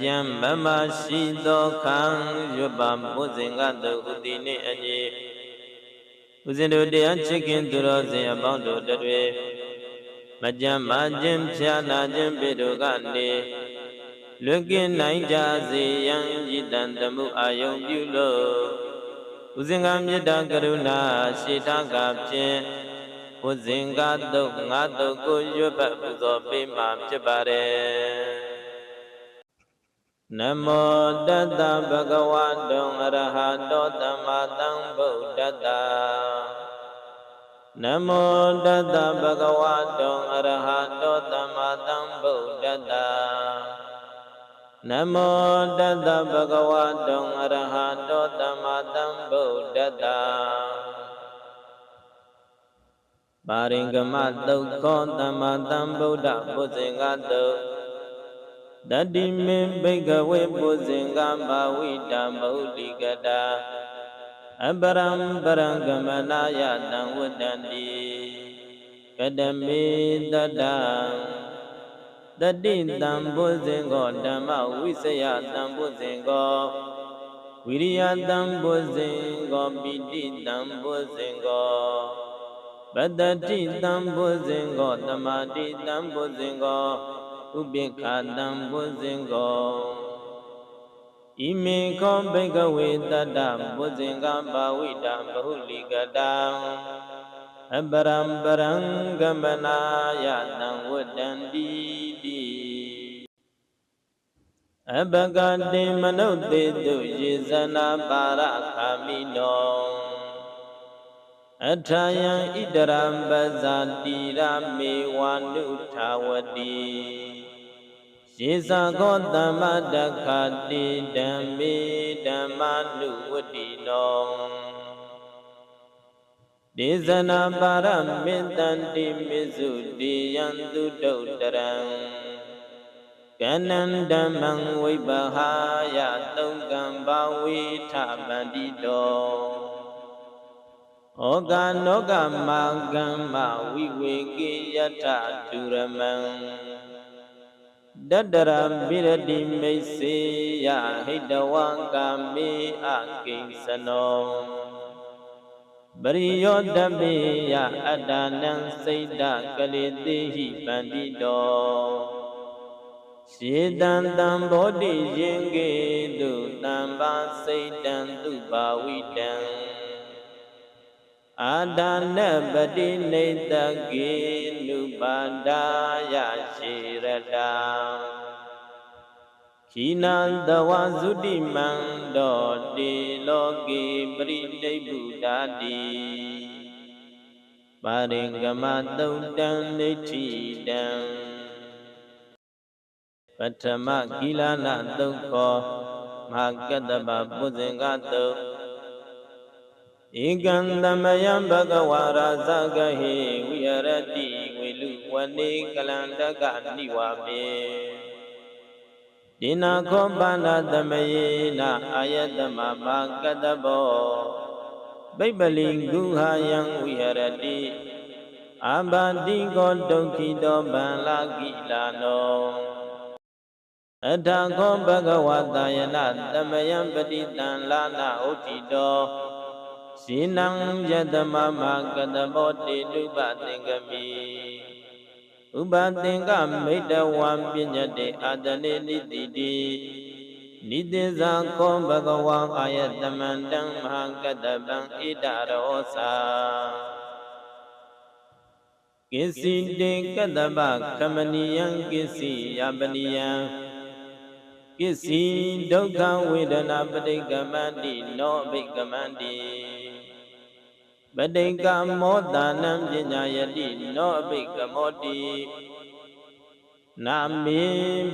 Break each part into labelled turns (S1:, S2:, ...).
S1: ကြံမမရှိသောခံရွတ်ပါဘုဇင်ကတုဥတိနှင့်အညီဥစဉ်တို့တရားချစ်ခင်သူတော်စင်အပေါင်းတို့တွေမကြံမခြင်းဖြာနာခြင်းပေတို့ကနေလွတ်ကင်းနိုင်ကြစေရန်ရည်တန်တမှုအာယုံပြုလို့ဥစဉ်ကမေတ္တာကရုဏာရှိတာကဖြင့်ဘုဇင်ကတုငါတုကိုရွတ်ပတ်ပူဇော်ပေးမှာဖြစ်ပါတယ် နမောတတဗုဒ္ဓဝါတောအရဟတောသမ္မာသမ္ဗုဒ္ဓတ္တနမောတတဗုဒ္ဓဝါတောအရဟတောသမ္မာသမ္ဗုဒ္ဓတ္တနမောတတဗုဒ္ဓဝါတောအရဟတောသမ္မာသမ္ဗုဒ္ဓတ္တပါရိင်္ဂမသုတ်ခောသမ္မာသမ္ဗုဒ္ဓဘုဇင်္ဂတု တ်တတိမေဘိကဝေပုဇင်္ဂဘာဝိတမௌလိကတာအပရံပရံကမနာယတံဝတ္တန္တိကတမေတတံတတိတံပုဇင်္ဂောဓမ္မဝိစယတံပုဇင်္ဂောဝိရိယတံပုဇင်္ဂောပိတိတံပုဇင်္ဂောပတ္တိတံပုဇင်္ဂောသမာတိတံပုဇင်္ဂော ဥပိ္ခာတံဘုဇင်ကောဣမေခောဘိကဝေတတ္တဘုဇင်ကပါဝိတံဘဟုလိကတံအပရံပရံကမနာယတံဝတ္တံတိတိအဘဂတိမနုဿေတုယေဇနာပါရခာမိနောအထာယံဣတရံပဇာတိရမေဝနုထာဝတိ ရေဇာကောတမ္မတခတိဓမ္မေဓမ္မနုဝတိနောဒေဇနာပါရမေတ္တန္တိမေစုတိယံသူတုတ်တရံကဏန္ဓမ္မံဝိဘဟာယသုံကံဘာဝေထဗန္တိတောဩကာနောကမာကမ္မဝိဝေကိယထဒုရမံ တတရပိရတိမိတ်စေယဟိတဝံကာမေအကိဉ္စနောပရိယောတပိယအတ္တနံစိတ်တကလေတိဟိပန္တိတောရှေတံတံဘောတိယင်ကေတုတံပါစိတ်တံသူပါဝိတံ အာဒါနပတိနေတကေနုပါဒာယရှိရတာခိနံတဝသုတိမံတောတေလောကေပရိနိဗ္ဗုဒာတိပါရိကမသုတ်တံနေတိတံပထမကိလနာသုတ်ခောမဟာကတ္တပပုဇင်္ဂသုတ် ဧကံသမယံဘဂဝါရာဇဂဟိဝိဟရတိဝေလူဝနေကလန္တကနိဝါမေဒေနာခောပါဏသမယေနအာယတမဘာကတဘောပိပလိဂုဟာယံဝိဟရတိအာဘာတိကောဒုက္ခိတောဗံလာကိလာနောအထာခောဘဂဝတာယနာသမယံပတိတံလာနာဥတိတော ဇေနံယတမမကတဘောတေတုပသင်္ကမိဥပသင်္ကမိတဝံပညတေအာတနေနိတိတိနိတိဇာကောဘဂဝံအာယတမန္တံမဟာကတပံဣဒရောသာကိစီတေကတပကမနိယံကိစီယပနိယံကိစီဒုက္ခဝေဒနာပဋိကမန္တိနောဘိကမန္တိ ပတိကမောတာနံပညာယတိနောအဘိကမောတိနာမေ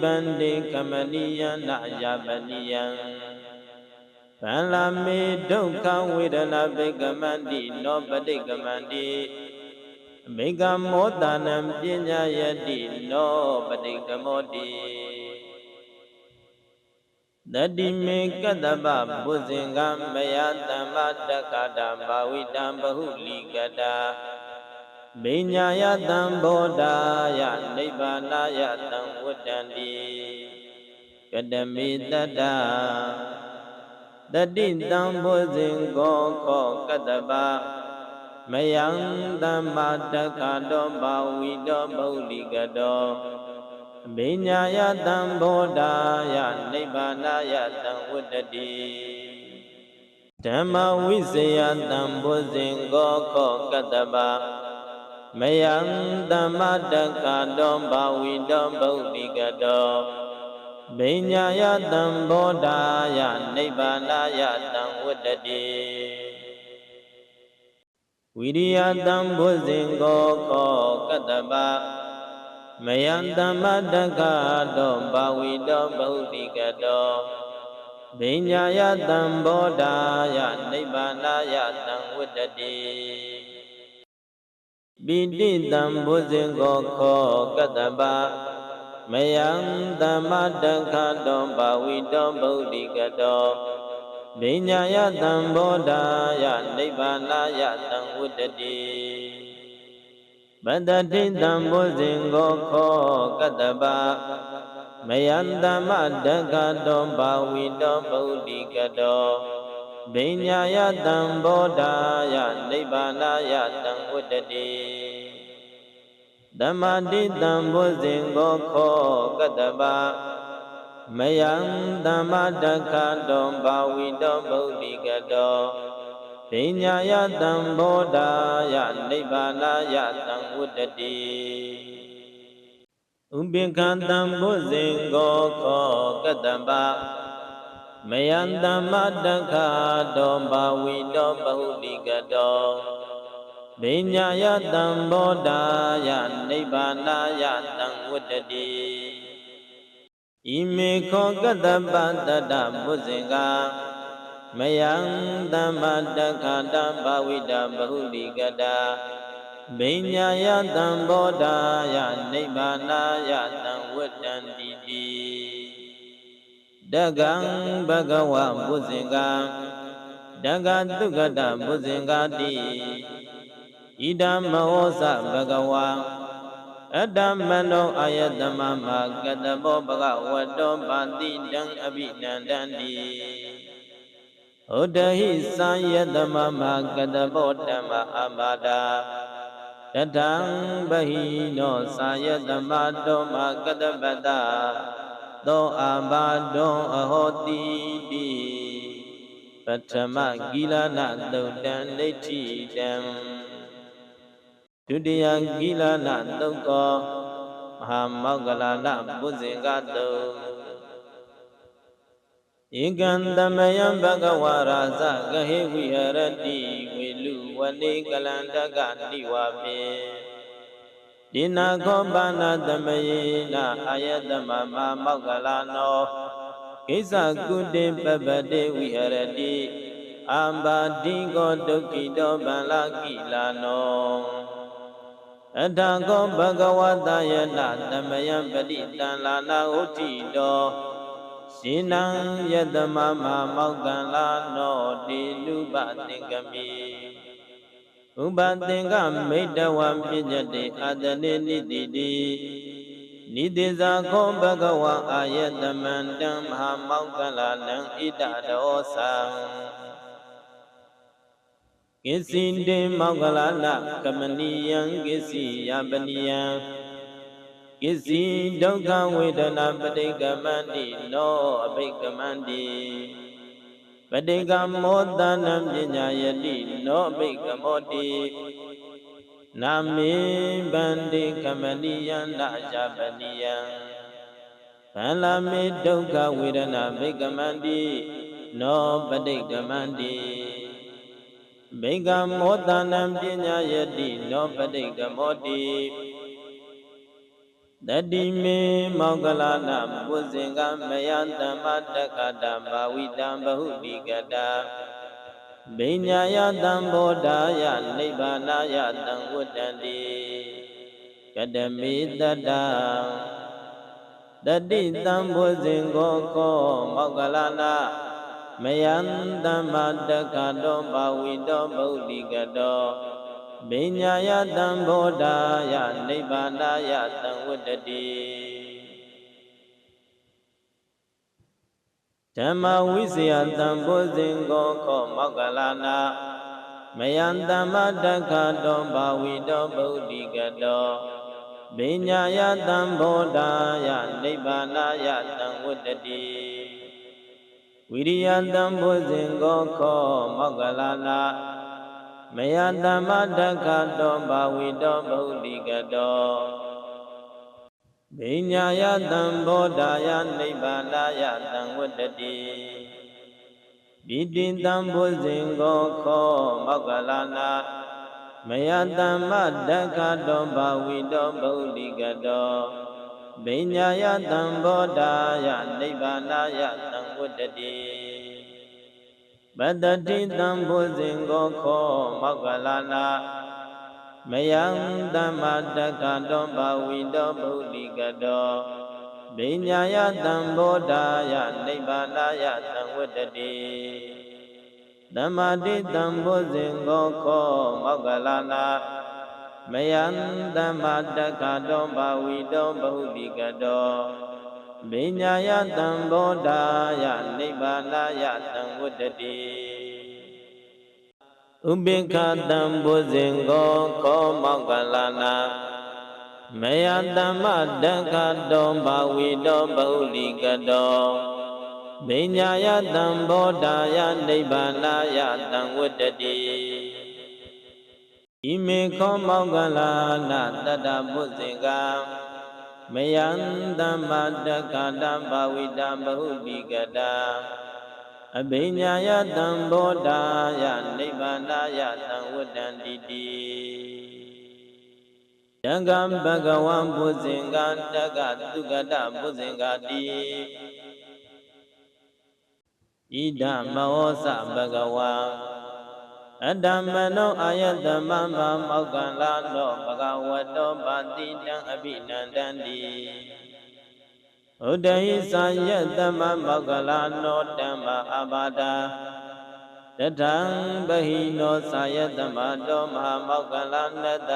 S1: ဗန္တိကမနိယနာယပနိယံဗန္လာမေဒုက္ခဝေဒနာဘိကမန္တိနောပတိကမန္တိအဘိကမောတာနံပညာယတိနောပတိကမောတိ တတိမေကတ္တပဘုဇင်ကမယတမ္မတက္ကတာဘာဝိတံဘဟုလိကတာမိညာယတံဘောဓာယနိဗ္ဗာနာယတံဝတ္တန္တိကတမေတတ္တတတိတံဘောဇင်ကောခောကတ္တပမယံသမ္မာတက္ကတောဘာဝိတောဗုလိကတောအ ဘိညာယတံဘောဓာယနိဗ္ဗာနယတံဝတ္တတိဓမ္မဝိဇယတံဘောဇင်ကောခောကတ္တပမယံသမ္မာတက္ကတောဘာဝိတောဗုလိကတောဘိညာယတံဘောဓာယနိဗ္ဗာနယတံဝတ္တတိဝိရိယတံဘုဇင်ကောခောကတ္တပ မယံတမ္မတက္ကတောဘာဝိတောဗုဒ္ဓိကတောဘိညာယတံဘောဓာယနိဗ္ဗာနယတံဝတ္တတိပိဋိတံဘုဇင်ကောခောကတ္တပမယံတမ္မတက္ကတောဘာဝိတောဗုဒ္ဓိကတောဘိညာယတံဘောဓာယနိဗ္ဗာနယတံဝတ္တတိ ဗတ္တတိတံဘုဇင်ကိုခောကတ္တပမယံတမတက္ကတောဘာဝိတောဗုဒ္ဓိကတောဘိညာယတံဘောဓာယနိဗ္ဗာနယတံဝတ္တတိဓမ္မတိတံဘုဇင်ကိုခောကတ္တပမယံတမ္မတက္ကတောဘာဝိတောဗုဒ္ဓိကတော ပညာယတံဘောဓာယနိဗ္ဗာနယတံဝတ္တတိဥပိက္ခတံဘုဇင်ကိုခောကတ္တပမယံတမ္မတက္ကတောဘာဝိတောဗုဒ္ဓိကတောပညာယတံဘောဓာယနိဗ္ဗာနယတံဝတ္တတိဣမေခောကတ္တပတတ္တဘုဇင်္ဂ မယံသမ္မတက္ခတဘဝိတဘဟုလိကတာဘိညာယတံဘောဓာယနိဗ္ဗာနာယတံဝတ္တံတိတိတကံဘဂဝဘုဇင်္ဂတကတုကတဘုဇင်္ဂတိဣဒံမောသဘဂဝါအတ္တမနောအာယတမမကတဘောဘဂဝတောပါတိတံအဘိနန္တန္တိ ဩတဟိသံယတမမကတဘောဓမ္မအဘာဒာတထံဘဟိနောသာယတမတောမကတပတသောအဘာဒောအဟောတိတိပထမကိလနာသုတ်တံဒိဋ္ဌိတံဒုတိယကိလနာသုတ်ကောမဟာမောဂလနာပုဇင်္ဂတု ဧကံသမယံဘဂဝါရာဇဂဟေဝိဟရတိဝေလူဝနေကလန္တကနိဝါပေဒီနာခောပါဏသမယေနာအာယတမမမောဂလနောကိစ္စကုတေပပတေဝိဟရတိအမ္ပါတိကောဒုက္ခိတောဗန္လာကိလာနောအထကောဘဂဝတယနာသမယံပတိတံလာနာဥတိတော ရှင်နံယတမမမောက္ကံလာနောတိလူပသင်္ကမိဥပသင်္ကမိတဝံပညတေအတနေနိတိတိနိတိဇာခောဘဂဝါအာယတမန္တံမဟာမောက္ကလာနံဣတဒောသံကိစီတေမောကလလကမနိယံကိစီယပနိယံ ကိစီဒုက္ခဝေဒနာပဋိကမန္တိနောအဘိကမန္တိပဋိကမောတနံပညာယတိနောအဘိကမောတိနာမေဗန္တိကမနိယံနာဇပနိယံဗန္လာမေဒုက္ခဝေဒနာဘိကမန္တိနောပဋိကမန္တိဘိကမောတနံပညာယတိနောပဋိကမောတိ တတိမေမောကလနာပုဇင်ကမယတမ္မတက္ကတာဘာဝိတံဘဟုတိကတာဘိညာယတံဘောဓာယနိဗ္ဗာနာယတံဝတ္တန္တိကတမေတတ္တတတိတံဘုဇင်ကိုခောမောကလနာမယံတမ္မာတက္ကတောဘာဝိတောဗုဒ္ဓိကတော ဘိညာယတံဘောဓာယနိဗ္ဗာနာယတံဝတ္တတိဓမ္မဝိဇယတံဘောဇင်ကိုခောမောကလနာမယံတမ္မတက္ခတောဘာဝိတောဗုဒ္ဓိကတောပညာယတံဘောဓာယနိဗ္ဗာနာယတံဝတ္တတိဝိရိယတံဘောဇင်ကိုခောမောကလနာ မယတမ္မတက္ခတောဘာဝိတောဗုဒ္ဓိကတောပညာယတံဘောဓာယနိဗ္ဗာနာယတံဝတ္တတိပိတိတံဘောဇင်ကိုခောမောကလနာမယတမ္မတက္ခတောဘာဝိတောဗုဒ္ဓိကတောပညာယတံဘောဓာယနိဗ္ဗာနာယတံဝတ္တတိ ပတ္တိတံဘောဇင်ကိုခောမောကလနာမယံတမ္မတက္ခတောဘာဝိတောဗုဒ္ဓိကတောပညာယတံဘောဓာယနိဗ္ဗာနာယတံဝတ္တတိသမ္မာတိတံဘောဇင်ကိုခောမောကလနာမယံတမ္မာတက္ခတောဘာဝိတောဗုဒ္ဓိကတော ပညာယတံဘောဓာယနိဗ္ဗာနာယတံဝတ္တတိဥပိ္ပခတံဘောဇင်ကိုခောမောကလနာမယတမ္မတက္ခတောဘာဝိတောဗုဒ္ဓိကတောပညာယတံဘောဓာယနိဗ္ဗာနာယတံဝတ္တတိဣမေခောမောကလာနာတတ္တဘုဇင်က မယံတမ္မတက္ခတံဘာဝိတံဘဟုတိကတာအဘိညာယတံဘောဓာယနိဗ္ဗာနာယတံဝတ္တန္တိတိတံကံဘဂဝံဘုဇင်ကတက္ကသုကတဘုဇင်ကတိဣဒမောသဘဂဝံ အတ္တမနောအာယတမမမောက္ကလာနောဘဂဝတောပါတိတံအဘိနန္တန္တိဥဒိသယတမမောက္ကလာနောဓမ္မအဘာဒာတထံဘဟိနောသာယတမတောမဟာမောက္ကလနတ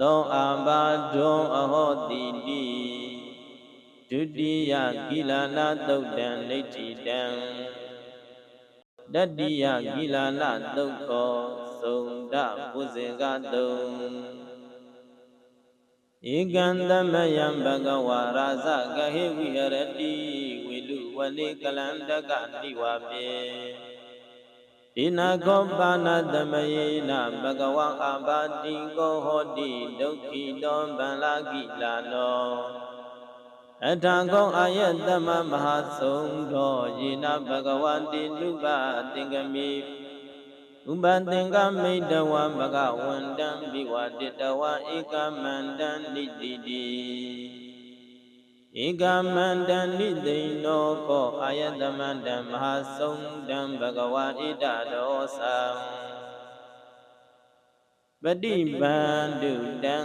S1: သောအဘာဒုံအဟောတိတိဒုတိယကိလနာသုတ်တံလိဋ္ဌိတံ တတိယကိလနာသုတ်ခောသုံဒပုဇေကတုံဧကံသမယံဘဂဝါရာဇဂဟိဝိဟရတိဝိလူဝလိကလန္တကနိဝါပြေဣနာခောပါဏသမယေနဘဂဝံအဘာတိကောဟောတိဒုက္ခိတောဗန္လာကိလာနော အထံကောအာယတမမဟာသုံးတော်ယေနဘဂဝန္တိလူပသင်္ကမိဥပသင်္ကမိတဝံဘဂဝန္တံဘိဝတိတဝံဧကမန္တံနိတိတိဧကမန္တံနိသိဏောကောအာယတမန္တံမဟာသုံးတံဘဂဝါဣတတောသံပฏิပန္တုတံ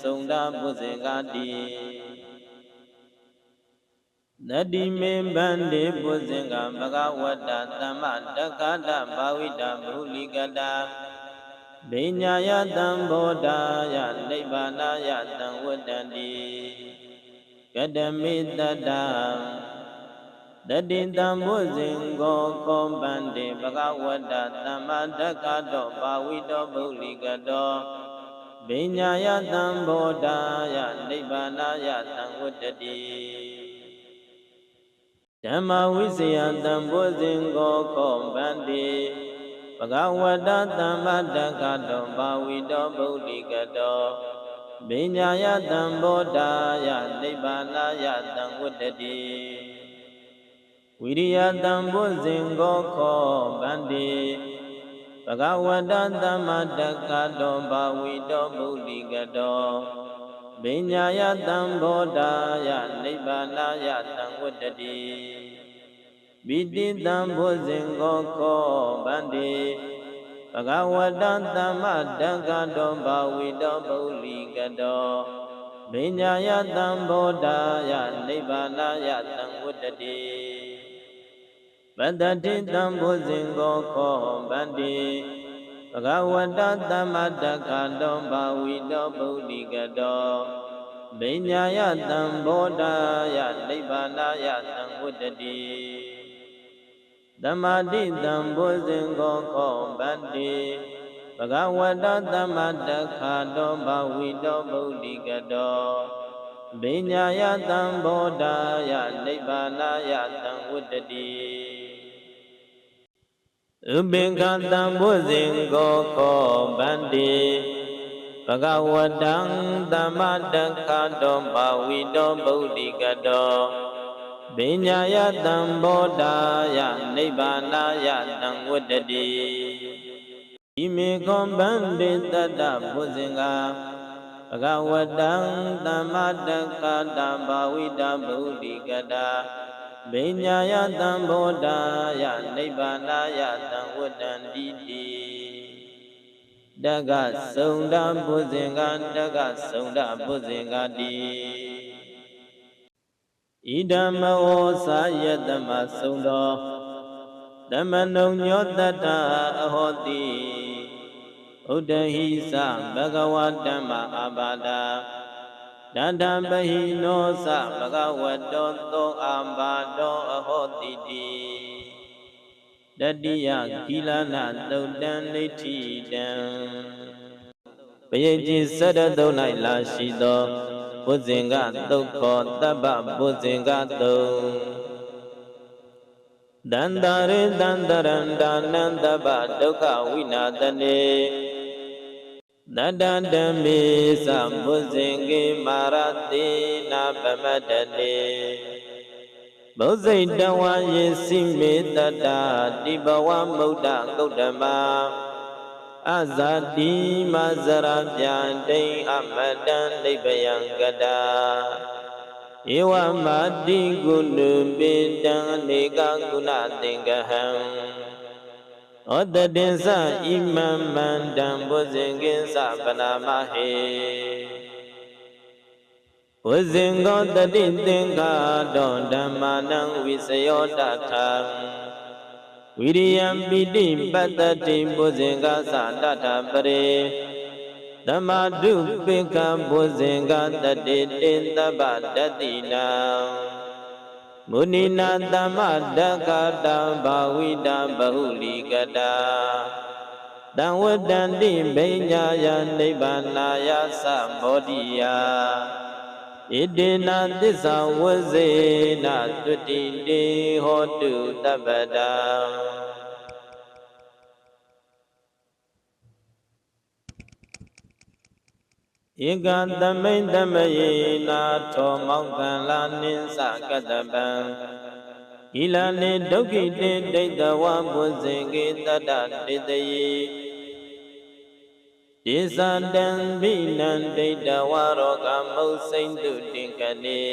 S1: သုံးတာဘုဇေကတိ နတိမေဗန္တိပုဇင်္ဂဘဂဝတ္တသမ္မတက္ခတဘာဝိတဘုလိကတာဘိညာယတံဘောဓာယနိဗ္ဗာနာယတံဝတ္တန္တိကတမိတတ္တတတိတံဘုဇင်္ဂောခောပန္တိဘဂဝတ္တသမ္မတက္ခတောဘာဝိတောဗုလိကတောဘိညာယတံဘောဓာယနိဗ္ဗာနာယတံဝတ္တတိ ဓမ္မဝိဇယတံဘောဇင်ကိုခောဗန္တိဘဂဝတသမ္မတက္ခတောဘာဝိတောဗုဒ္ဓိကတောပညာယတံဘောဓာယနိဗ္ဗာနာယတံဝတ္တတိဝိရိယတံဘောဇင်ကိုခောဗန္တိဘဂဝတသမ္မတက္ခတောဘာဝိတောဗုဒ္ဓိကတော ပညာယတံဘောဓာယနိဗ္ဗာနာယတံဝတ္တတိပိတိတံဘောဇင်ကိုခောဗန္တိဘဂဝတံသမ္မတက္ကတောဘာဝိတောပုလိကတောပညာယတံဘောဓာယနိဗ္ဗာနာယတံဝတ္တတိပတ္တိတံဘောဇင်ကိုခောဗန္တိ ဘဂဝတသမ္မတက္ကတောဘာဝိတောဗုဒ္ဓိကတောဗိညာယတံဘောဓာယနိဗ္ဗာနာယတံဝတ္တတိသမာတိတံဘုဇင်ကောခောဗတ္တိဘဂဝတောသမ္မာတက္ခတောဘဝိတောဗုဒ္ဓိကတောဘိညာယတံဘောဓာယနိဗ္ဗာနာယတံဝတ္တတိ ဥပိ္ခတံဘုဇင်ကောခောဗတ္တိဘဂဝတံသမ္မာတက္ခတောဘဝိတောဗုဒ္ဓိကတောပညာယတံဘောဓာယနိဗ္ဗာနာယတံဝတ္တတိဣမေခောဗန္တိတတ္တဘုဇင်္ဂဘဂဝတံသမ္မာတက္ခတဘာဝိတဗုဒ္ဓိကတာ ပညာယတံဘောဓာယနိဗ္ဗာနာယတံဝတ္တန္တိတိတက္ကသုံဒဘုဇင်္ဂတက္ကသုံဒဘုဇင်္ဂတိဣဒံမောသာယတမသုံတော်ဓမ္မနုံညောတတ္တအဟောတိဥဒ္ဒဟိသဘဂဝဓမ္မအာဘာဒာ တတံပဟိနောသဘဂဝတောသောအာဘာတောအဟောတိတိတတိယကိလနာသုတ်တံလိဋ္ဌိတံပယိจิစရတုံ၌လာရှိသောဘုဇင်ကသုတ်ခောတပ္ပဘုဇင်ကသုတ်ဒန္တရေတန္တရန္တာနန္တပဒုက္ခဝိနာတနေ တတတမေသဘုဇင်ကေမာရတိနာပမတတေဘုဇိတဝါယေစိမေတတတိဘဝမုဒ္ဒဂௌတမအဇာတိမဇရာပြံတိအမတံနိဗ္ဗယံကတာဧဝမာတိကုဏုပိတံနေကကုဏသင်္ကဟံ ဩတတင်္စဣမံမန္တံဘုဇင်ကိသပနာမဟေဝဇင်ကောတတိသင်္ခါတောဓမ္မာနံဝိစယောတထံဝိရိယံပိတိပတ္တတိဘုဇင်ကသတထပရေဓမ္မာတုပိကံဘုဇင်ကတတိတင်တပ္ပတတိနံ မုနိနာသမ္မတက္ကတံဘာဝိတံဘဟုလီကတာတံဝတ္တန္တိဘိညာယနိဗ္ဗာနာယသမောတိယဣတိနာသစ္စာဝဇေနတုတိတေဟောတုတပ္ပတံ ဧကသမိန်သမယေနာထောမောကံလာနိသကတပံဤလနေဒုက္ခိတေဒိဋ္ဌဝဘုဇင်ကေတတ္တတေတယေဒေသတံဘိနံဒိဋ္ဌဝရောကမုစိမ့်တုတင်ကနေ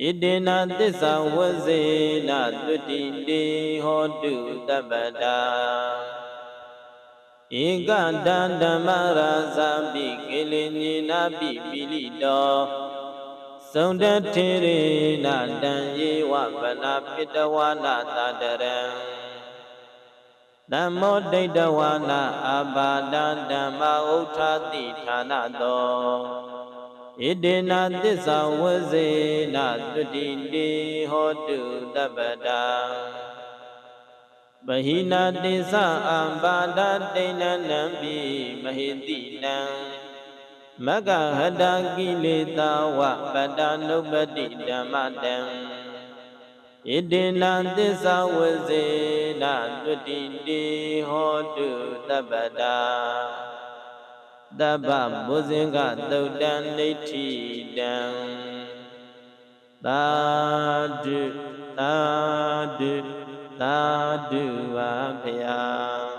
S1: ဣတေနသစ္စာဝဇေနတုတိတေဟောတုတပ္ပတာ ဧကတံဓမ္မရာဇာပိကိလေညေနာပိပိလိတောသုံတထေရေနတံယေဝဗနာပိတဝါနာတတရံဓမ္မောဒိဋ္ဌဝါနာအာဘာဒံဓမ္မဥထာတိဌာနတောဣတေနသစ္စာဝဇေနတုတိတေဟောတုတပ္ပတာ ပဟိနာတိသအံပါဒတိဏနံပိမဟိတိနံမကဟတကိလေသာဝပတ္တနုပတိဓမ္မတံဣတိနံသစ္စာဝဇေနတုတိတေဟောတုတပ္ပတာတပ္ပဘုဇင်္ဂသုတ်တံနေဋ္ဌိတံသာဓုသာဓု သာဓုပါဖျာ